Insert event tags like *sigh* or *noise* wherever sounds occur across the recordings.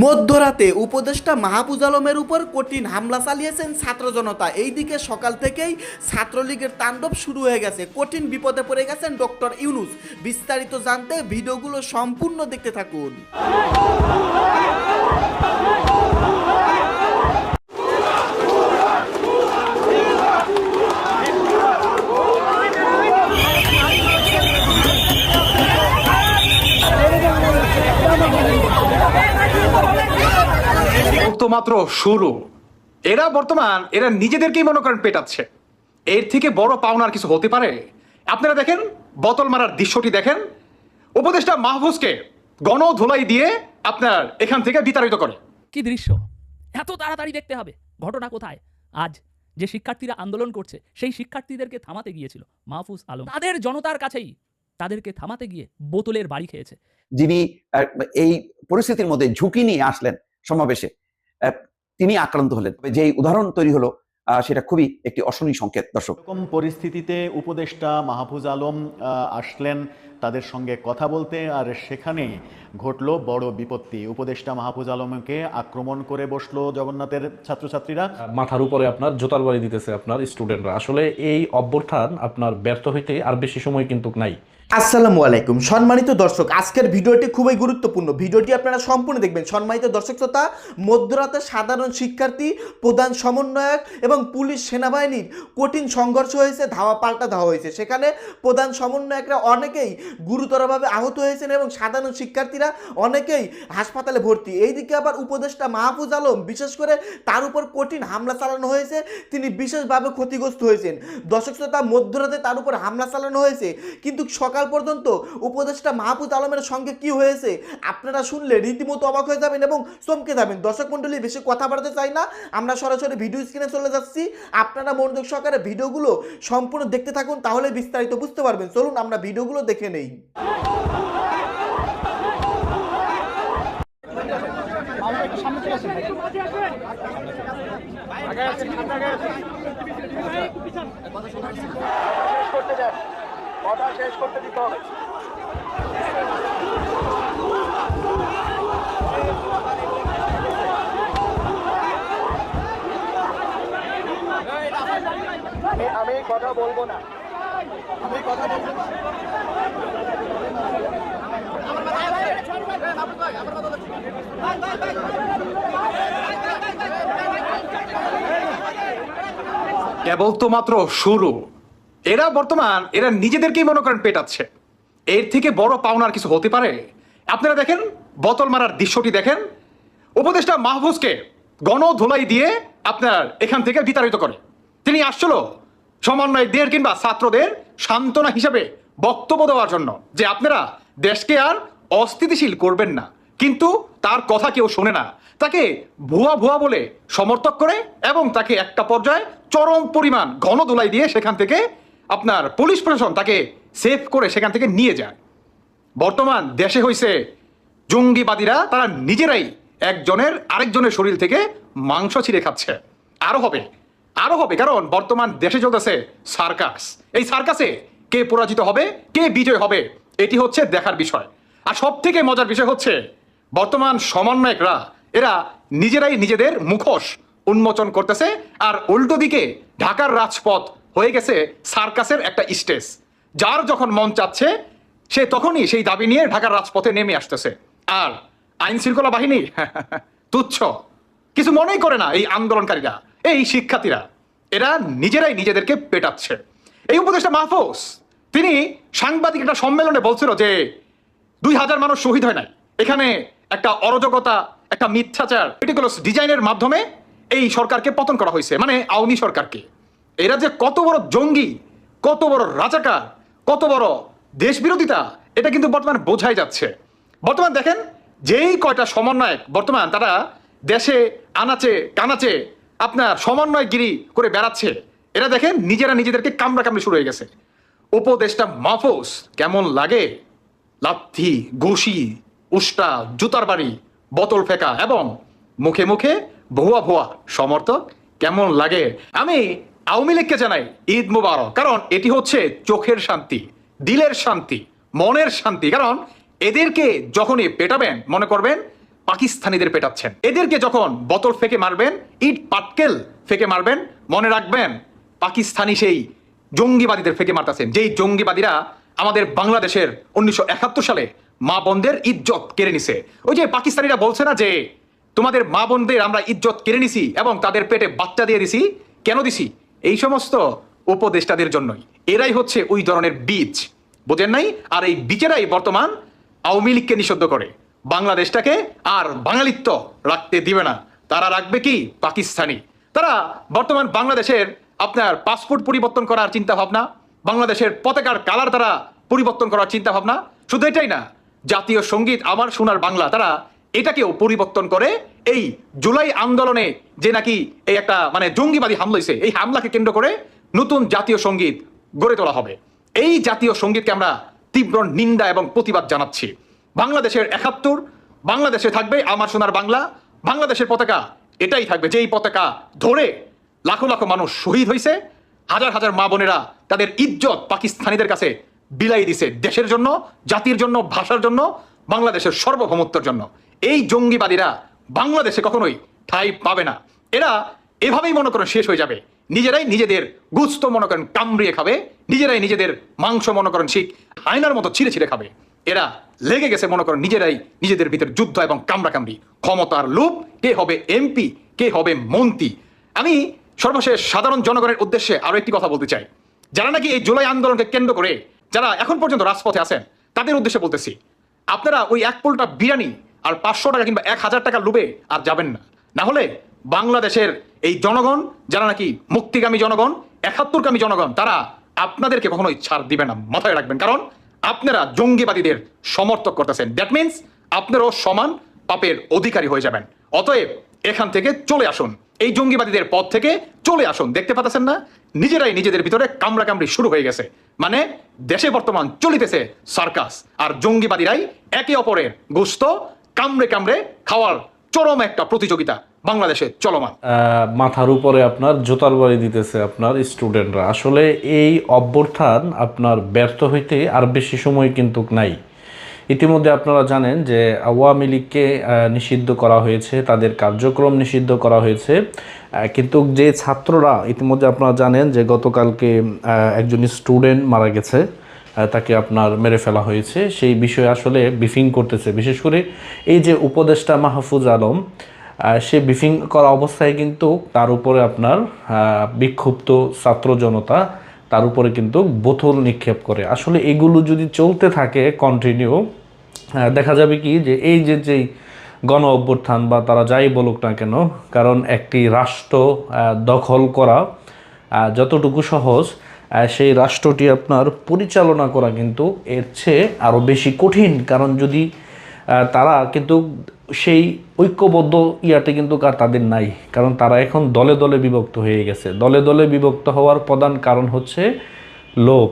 মধ্যরাতে উপদেষ্টা মাহফুজ আলমের উপর কঠিন হামলা চালিয়েছেন ছাত্র জনতা। এইদিকে সকাল থেকেই ছাত্রলীগের তাণ্ডব শুরু হয়ে গেছে। কঠিন বিপদে পড়ে গেছেন ডক্টর ইউনুস। বিস্তারিত জানতে ভিডিওগুলো সম্পূর্ণ দেখতে থাকুন। মাত্র শুরু। এরা বর্তমান এরা নিজেদেরকেই মনে করেন পেটাচ্ছে। এর থেকে বড় পাওনার কিছু হতে পারে? আপনারা দেখেন বোতল মারার দৃশ্যটি দেখেন। উপদেষ্টা মাহফুজকে গণ ধুলাই দিয়ে আপনার এখান থেকে বিতাড়িত করে। কি দৃশ্য? এত তাড়াতাড়ি দেখতে হবে। ঘটনা কোথায়? আজ যে শিক্ষার্থীরা আন্দোলন করছে সেই শিক্ষার্থীদেরকে থামাতে গিয়েছিল মাহফুজ আলম। তাদের জনতার কাছেই তাদেরকে থামাতে গিয়ে বোতলের বাড়ি খেয়েছে। যিনি এই পরিস্থিতির মধ্যে ঝুঁকি নিয়ে আসলেন সমাবেশে তিনি আক্রান্ত হলেন। তবে যে উদাহরণ তৈরি হলো সেটা খুবই একটি অশনি সংকেত দর্শক। এরকম পরিস্থিতিতে উপদেষ্টা মাহফুজ আলম আসলেন তাদের সঙ্গে কথা বলতে আর সেখানে ঘটলো বড় বিপত্তি। উপদেষ্টা মাহফুজ আলমকে আক্রমণ করে বসল জগন্নাথের ছাত্রছাত্রীরা। মাথার উপরে আপনার জোতার বাড়ি দিতেছে আপনার স্টুডেন্টরা। আসলে এই অভ্যর্থান আপনার ব্যর্থ হইতে আর বেশি সময় কিন্তু নাই। আসসালামু আলাইকুম। সম্মানিত দর্শক, আজকের ভিডিওটি খুবই গুরুত্বপূর্ণ। ভিডিওটি আপনারা সম্পূর্ণ দেখবেন। সম্মানিত দর্শক শ্রোতা, মধ্যরাতে সাধারণ শিক্ষার্থী, প্রধান সমন্বয়ক এবং পুলিশ সেনাবাহিনীর কঠিন সংঘর্ষ হয়েছে, ধাওয়া পাল্টা ধাওয়া হয়েছে। সেখানে প্রধান সমন্বয়করা অনেকেই গুরুতরভাবে আহত হয়েছেন এবং সাধারণ শিক্ষার্থীরা অনেকেই হাসপাতালে ভর্তি। এইদিকে আবার উপদেষ্টা মাহফুজ আলম, বিশেষ করে তার উপর কঠিন হামলা চালানো হয়েছে, তিনি বিশেষভাবে ক্ষতিগ্রস্ত হয়েছেন। দর্শক শ্রোতা, মধ্যরাতে তার উপর হামলা চালানো হয়েছে, কিন্তু সকাল পর্যন্ত উপদেষ্টা মাহফুজ আলমের সঙ্গে কি হয়েছে? আপনারা শুনলে রীতিমতো অবাক হয়ে যাবেন এবং চমকে যাবেন। দর্শক মণ্ডলী, বেশি কথা বাড়াতে চাই না। আমরা সরাসরি ভিডিও স্ক্রিনে চলে যাচ্ছি। আপনারা মনোযোগ সহকারে ভিডিওগুলো সম্পূর্ণ দেখতে থাকুন, তাহলে বিস্তারিত বুঝতে পারবেন। চলুন, আমরা ভিডিওগুলো দেখে নেই। আমি কথা বলব না। আমি কথা বলব কেবল তো মাত্র শুরু। এরা বর্তমান, এরা নিজেদেরকেই মনে করেন পেটাচ্ছে। এর থেকে বড় পাওনার কিছু হতে পারে? আপনারা দেখেন, বোতল মারার দৃশ্যটি দেখেন। উপদেষ্টা মাহফুজকে গণ ধুলাই দিয়ে আপনার এখান থেকে বিতাড়িত করে। তিনি আসছিল সমন্বয়কদের কিংবা ছাত্রদের সান্ত্বনা হিসাবে বক্তব্য দেওয়ার জন্য যে আপনারা দেশকে আর অস্থিতিশীল করবেন না। কিন্তু তার কথা কেউ শোনে না। তাকে ভুয়া ভুয়া বলে সমর্থক করে এবং তাকে একটা পর্যায়ে চরম পরিমাণ ঘন দোলাই দিয়ে সেখান থেকে আপনার পুলিশ প্রশাসন তাকে সেভ করে সেখান থেকে নিয়ে যায়। বর্তমান দেশে হয়েছে জঙ্গিবাদীরা তারা নিজেরাই একজনের আরেকজনের শরীর থেকে মাংস ছিঁড়ে খাচ্ছে। আরও হবে আরও হবে, কারণ বর্তমান দেশে চলতেছে সার্কাস। এই সার্কাসে কে পরাজিত হবে, কে বিজয় হবে, এটি হচ্ছে দেখার বিষয়। আর সব থেকে মজার বিষয় হচ্ছে, বর্তমান সমন্বয়করা, এরা নিজেরাই নিজেদের মুখোশ উন্মোচন করতেছে, আর উল্টো দিকে ঢাকার রাজপথ হয়ে গেছে সার্কাসের একটা স্টেজ। যার যখন মন চাচ্ছে, সে তখনই সেই দাবি নিয়ে ঢাকার রাজপথে নেমে আসতেছে। আর আইন শৃঙ্খলা বাহিনী, *laughs* তুচ্ছ। কিছু মনেই করে না এই আন্দোলনকারীরা, এই শিক্ষার্থীরা। এরা নিজেরাই নিজেদেরকে পেটাচ্ছে। এই উপদেশটা মাহফুজ, তিনি সাংবাদিক একটা সম্মেলনে বলছিল যে, দুই হাজার মানুষ শহীদ হয় নাই। এখানে একটা অরাজকতা, একটা মিথ্যাচার ডিজাইনের মাধ্যমে এই সরকারকে পতন করা হয়েছে। মানে আওয়ামী সরকারকে। এরা যে কত বড় জঙ্গি, কত বড় রাজাকার কত বড় দেশ বিরোধিতা এটা কিন্তু বর্তমানে বোঝাই যাচ্ছে। বর্তমান দেখেন, যেই কয়টা সমন্বয়ক বর্তমান তারা দেশে আনাচে, কানাচে আপনার সমন্বয়গিরি করে বেড়াচ্ছে। এরা দেখেন, নিজেরা নিজেদেরকে কামড়া কামড়ি শুরু হয়ে গেছে। উপদেশটা মাহফুজ কেমন লাগে? লাথি, ঘুষি, উষ্টা, জুতার বাড়ি, বোতল ফেঁকা এবং মুখে মুখে ভুয়া ভুয়া সমর্থক কেমন লাগে? আমি আওয়ামী লীগকে জানাই ঈদ মুবারক। কারণ এটি হচ্ছে চোখের শান্তি, দিলের শান্তি, মনের শান্তি। কারণ এদেরকে যখনই পেটাবেন, মনে করবেন পাকিস্তানিদের পেটাচ্ছেন। এদেরকে যখন বোতল ফেকে মারবেন, ইট পাটকেল ফেকে মারবেন, মনে রাখবেন পাকিস্তানি সেই জঙ্গিবাদীদের ফেকে মারতেছেন। যেই জঙ্গিবাদীরা আমাদের বাংলাদেশের উনিশশো একাত্তর সালে মা বোনদের ইজ্জত কেড়ে নিছে। ওই যে পাকিস্তানিরা বলছে না যে, তোমাদের মা বোনদের আমরা ইজ্জত কেড়ে নিছি এবং তাদের পেটে বাচ্চা দিয়ে দিছি, কেন দিছি? এই সমস্ত উপদেষ্টাদের জন্যই। এরাই হচ্ছে ওই ধরনের বীজ। বোঝেন নাই? আর এই বীজেরাই বর্তমান আওয়ামী লীগকে নিষিদ্ধ করে। বাংলাদেশটাকে আর বাঙালিত্ব রাখতে দিবে না। তারা রাখবে কি? পাকিস্তানি। তারা বর্তমান বাংলাদেশের আপনার পাসপোর্ট পরিবর্তন করার চিন্তা ভাবনা, বাংলাদেশের পতাকার কালার তারা পরিবর্তন করার চিন্তা ভাবনা। শুধু এটাই না, জাতীয় সংগীত, আমার সোনার বাংলা, তারা এটাকেও পরিবর্তন করে এই জুলাই আন্দোলনে যে নাকি এই একটা মানে জঙ্গিবাদী হামলা হয়েছে এই হামলাকে কেন্দ্র করে নতুন জাতীয় সংগীত গড়ে তোলা হবে। এই জাতীয় সঙ্গীতকে আমরা তীব্র নিন্দা এবং প্রতিবাদ জানাচ্ছি। বাংলাদেশের একাত্তর, বাংলাদেশে থাকবে আমার সোনার বাংলা, বাংলাদেশের পতাকা, এটাই থাকবে। যেই পতাকা ধরে লাখো লাখো মানুষ শহীদ হয়েছে হাজার হাজার মা বোনেরা তাদের ইজ্জত পাকিস্তানিদের কাছে বিলাই দিছে দেশের জন্য, জাতির জন্য, ভাষার জন্য, বাংলাদেশের সার্বভৌমত্বের জন্য। এই জঙ্গিবাদীরা বাংলাদেশে কখনোই ঠাই পাবে না। এরা এভাবেই মনে করেন শেষ হয়ে যাবে। নিজেরাই নিজেদের গুস্ত মনে করেন কামড়িয়ে খাবে। নিজেরাই নিজেদের মাংস মনে করেন শিখ হায়নার মতো ছিঁড়ে ছিঁড়ে খাবে। এরা লেগে গেছে মনে করেন নিজেরাই নিজেদের ভিতর যুদ্ধ এবং কামড়াকামড়ি। ক্ষমতার লোভ, কে হবে এমপি, কে হবে মন্ত্রী। আমি সর্বশেষ সাধারণ জনগণের উদ্দেশ্যে আরও একটি কথা বলতে চাই। যারা নাকি এই জুলাই আন্দোলনকে কেন্দ্র করে যারা এখন পর্যন্ত রাজপথে আছেন, তাদের উদ্দেশ্যে বলতেছি, আপনারা ওই এক পোলটা বিরিয়ানি আর পাঁচশো টাকা কিংবা এক হাজার টাকা লুবে আর যাবেন না। না হলে বাংলাদেশের এই জনগণ, যারা নাকি মুক্তিগামী জনগণ একাত্তরকামী জনগণ, তারা আপনাদেরকে কখনোই ছাড় দিবে না, মাথায় রাখবেন। কারণ আপনারা জঙ্গিবাদীদের সমর্থক করতেছেন। দ্যাট মিনস আপনারাও সমান পাপের অধিকারী হয়ে যাবেন। অতএব এখান থেকে চলে আসুন। এই জঙ্গিবাদীদের পথ থেকে চলে আসুন। দেখতে পাচ্ছেন না? নিজেরাই নিজেদের ভিতরে কামড়া কামড়ি শুরু হয়ে গেছে। মানে দেশে বর্তমান চলিতেছে সার্কাস। আর জঙ্গিবাদীরাই একে অপরের গুস্ত কামড়ে কামড়ে খাওয়ার চরম একটা প্রতিযোগিতা বাংলাদেশে চলমান। মাথার উপরে আপনার, জোতার বাড়ি দিতেছে আপনার স্টুডেন্টরা। আসলে এই অভ্যর্থান আপনার ব্যর্থ হইতে আর বেশি সময় কিন্তু নাই। ইতিমধ্যে আপনারা জানেন যে আওয়ামী লীগকে নিষিদ্ধ করা হয়েছে, তাদের কার্যক্রম নিষিদ্ধ করা হয়েছে। কিন্তু যে ছাত্ররা, ইতিমধ্যে আপনারা জানেন যে গতকালকে একজন স্টুডেন্ট মারা গেছে। তাকে আপনার মেরে ফেলা হয়েছে। সেই বিষয়ে আসলে ব্রিফিং করতেছে। বিশেষ করে এই যে উপদেষ্টা মাহফুজ আলম সে ব্রিফিং করা অবস্থায় কিন্তু তার উপরে আপনার বিক্ষুব্ধ ছাত্র জনতা তার উপরে কিন্তু বোতল নিক্ষেপ করে। আসলে এগুলো যদি চলতে থাকে কন্টিনিউ দেখা যাবে কি যে এই যে যেই গণ অভ্যুত্থান বা তারা যাই বলুক না কেন, কারণ একটি রাষ্ট্র দখল করা যতটুকু সহজ সেই রাষ্ট্রটি আপনার পরিচালনা করা কিন্তু এর চেয়ে আরও বেশি কঠিন। কারণ যদি তারা কিন্তু সেই ঐক্যবদ্ধ ইয়াতে কিন্তু তাদের নাই। কারণ তারা এখন দলে দলে বিভক্ত হয়ে গেছে। দলে দলে বিভক্ত হওয়ার প্রধান কারণ হচ্ছে লোভ।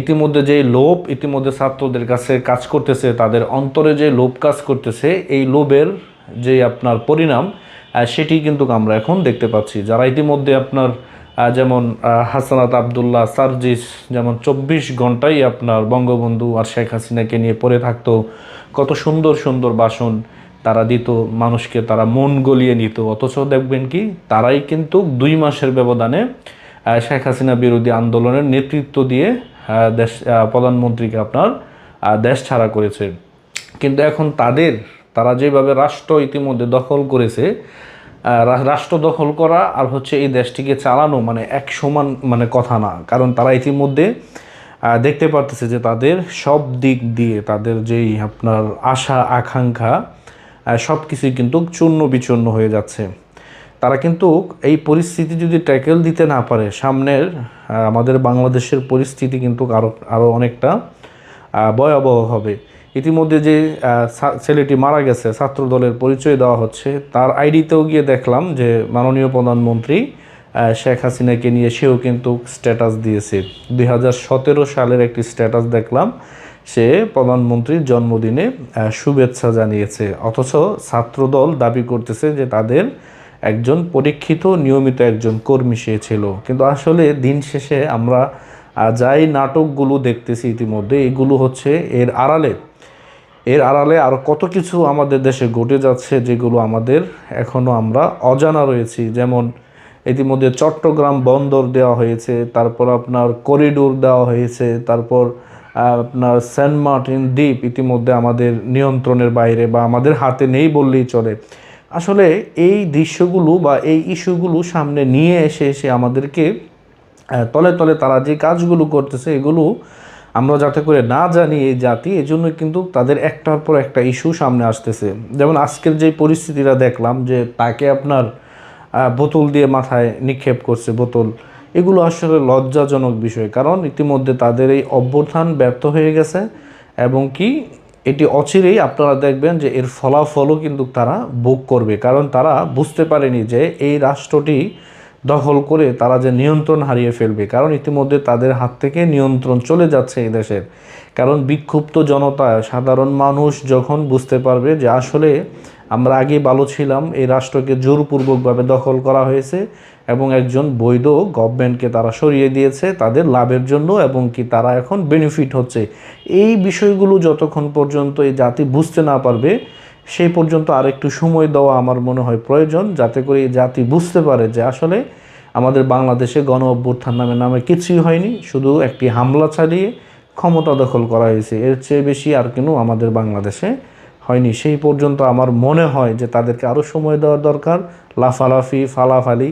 ইতিমধ্যে যে লোভ, ইতিমধ্যে ছাত্রদের কাছে কাজ করতেছে, তাদের অন্তরে যে লোভ কাজ করতেছে, এই লোভের যে আপনার পরিণাম সেটি কিন্তু আমরা এখন দেখতে পাচ্ছি। যারা ইতিমধ্যে আপনার যেমন হাসানাত আবদুল্লাহ সার্জিস, যেমন চব্বিশ ঘন্টাই আপনার বঙ্গবন্ধু আর শেখ হাসিনাকে নিয়ে পড়ে থাকতো। কত সুন্দর সুন্দর বাসন তারা দিত, মানুষকে তারা মন গলিয়ে নিত। অথচ দেখবেন কি, তারাই কিন্তু দুই মাসের ব্যবধানে শেখ হাসিনা বিরোধী আন্দোলনের নেতৃত্ব দিয়ে দেশ প্রধানমন্ত্রীকে আপনার দেশ ছাড়া করেছে। কিন্তু এখন তাদের, তারা যেভাবে রাষ্ট্র ইতিমধ্যে দখল করেছে রাষ্ট্র দখল করা আর হচ্ছে এই দেশটিকে চালানো মানে এক সমান মানে কথা না। কারণ তারা ইতিমধ্যে দেখতে পারতেছে যে তাদের সব দিক দিয়ে তাদের যেই আপনার আশা, আকাঙ্ক্ষা সব কিছুই কিন্তু চূর্ণ বিচূর্ণ হয়ে যাচ্ছে। তারা কিন্তু এই পরিস্থিতি যদি ট্যাকেল দিতে না পারে, সামনের আমাদের বাংলাদেশের পরিস্থিতি কিন্তু আরও আরও অনেকটা ভয়াবহ হবে। ইতিমধ্যে যে ছেলেটি মারা গেছে ছাত্র দলের পরিচয় দেওয়া হচ্ছে, তার আইডিতেও গিয়ে দেখলাম যে মাননীয় প্রধানমন্ত্রী শেখ হাসিনাকে নিয়ে সেও কিন্তু স্ট্যাটাস দিয়েছে। দুই হাজার সতেরো সালের একটি স্ট্যাটাস দেখলাম, সে প্রধানমন্ত্রীর জন্মদিনে শুভেচ্ছা জানিয়েছে। অথচ ছাত্রদল দাবি করতেছে যে তাদের একজন পরীক্ষিত, নিয়মিত একজন কর্মী সে ছিল। কিন্তু আসলে দিন শেষে আমরা যাই নাটকগুলো দেখতেছি ইতিমধ্যে, এগুলো হচ্ছে এর আড়ালে। এর আড়ালে আরও কত কিছু আমাদের দেশে ঘটে যাচ্ছে যেগুলো আমাদের এখনও আমরা অজানা রয়েছি। যেমন ইতিমধ্যে চট্টগ্রাম বন্দর দেওয়া হয়েছে, তারপর আপনার করিডোর দেওয়া হয়েছে, তারপর আপনার সেন্ট মার্টিন দ্বীপ ইতিমধ্যে আমাদের নিয়ন্ত্রণের বাইরে বা আমাদের হাতে নেই বললেই চলে। আসলে এই দৃশ্যগুলো বা এই ইস্যুগুলো সামনে নিয়ে এসে এসে আমাদেরকে তলে তলে তারা যে কাজগুলো করতেছে, এগুলো আমরা যাতে করে না জানি এই জাতি এই জন্য কিন্তু তাদের একটার পর একটা ইস্যু সামনে আসতেছে। যেমন আজকের যে পরিস্থিতিটা দেখলাম যে তাকে আপনার বোতল দিয়ে মাথায় নিক্ষেপ করছে বোতল, এগুলো আসলে লজ্জাজনক বিষয়। কারণ ইতিমধ্যে তাদের এই অভ্যুত্থান ব্যর্থ হয়ে গেছে এবং কি এটি অচিরেই আপনারা দেখবেন যে এর ফলাফলও কিন্তু তারা ভোগ করবে। কারণ তারা বুঝতে পারেনি যে এই রাষ্ট্রটি দখল করে তারা যে নিয়ন্ত্রণ হারিয়ে ফেলবে। কারণ ইতিমধ্যে তাদের হাত থেকে নিয়ন্ত্রণ চলে যাচ্ছে এই দেশের। কারণ বিক্ষুব্ধ জনতা, সাধারণ মানুষ যখন বুঝতে পারবে যে আসলে আমরা আগে ভালো ছিলাম, এই রাষ্ট্রকে জোরপূর্বকভাবে দখল করা হয়েছে এবং একজন বৈধ গভর্নমেন্টকে তারা সরিয়ে দিয়েছে তাদের লাভের জন্য এবং কি তারা এখন বেনিফিট হচ্ছে। এই বিষয়গুলো যতক্ষণ পর্যন্ত এই জাতি বুঝতে না পারবে সেই পর্যন্ত আর একটু সময় দেওয়া আমার মনে হয় প্রয়োজন, যাতে করে জাতি বুঝতে পারে যে আসলে আমাদের বাংলাদেশে গণ অভ্যুত্থান নামে নামে কিছুই হয়নি, শুধু একটি হামলা চালিয়ে ক্ষমতা দখল করা হয়েছে। এর চেয়ে বেশি আর কোনো আমাদের বাংলাদেশে হয়নি। সেই পর্যন্ত আমার মনে হয় যে তাদেরকে আরও সময় দেওয়ার দরকার। লাফালাফি, ফালাফালি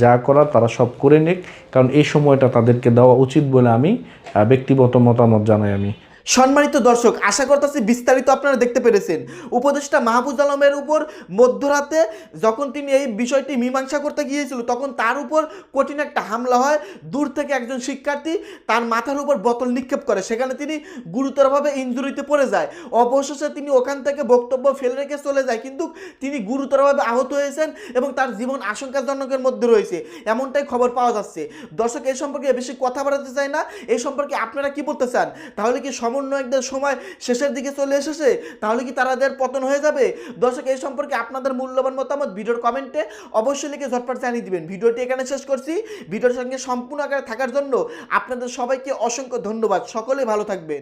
যা করার তারা সব করে নিক, কারণ এই সময়টা তাদেরকে দেওয়া উচিত বলে আমি ব্যক্তিগত মতামত জানাই আমি। সম্মানিত দর্শক, আশা করতেছি বিস্তারিত আপনারা দেখতে পেরেছেন। উপদেষ্টা মাহফুজ আলমের উপর মধ্যরাতে যখন তিনি এই বিষয়টি মীমাংসা করতে গিয়েছিল, তখন তার উপর কঠিন একটা হামলা হয়। দূর থেকে একজন শিক্ষার্থী তার মাথার উপর বোতল নিক্ষেপ করে, সেখানে তিনি গুরুতরভাবে ইঞ্জুরিতে পড়ে যায়। অবশেষে তিনি ওখান থেকে বক্তব্য ফেলে রেখে চলে যায়, কিন্তু তিনি গুরুতরভাবে আহত হয়েছেন এবং তার জীবন আশঙ্কাজনকের মধ্যে রয়েছে। এমনটাই খবর পাওয়া যাচ্ছে। দর্শক এই সম্পর্কে বেশি কথা বাড়াতে চাই না। এই সম্পর্কে আপনারা কি বলতে চান? তাহলে কি সমন্বয়কদের সময় শেষের দিকে চলে এসেছে, তাহলে কি তাদের পতন হয়ে যাবে? দর্শক, এই সম্পর্কে আপনাদের মূল্যবান মতামত ভিডিওর কমেন্টে অবশ্যই লিখে ঝটপট জানিয়ে দিবেন। ভিডিওটি এখানে শেষ করছি। ভিডিওর সঙ্গে সম্পূর্ণ আকারে থাকার জন্য আপনাদের সবাইকে অসংখ্য ধন্যবাদ। সকলে ভালো থাকবেন।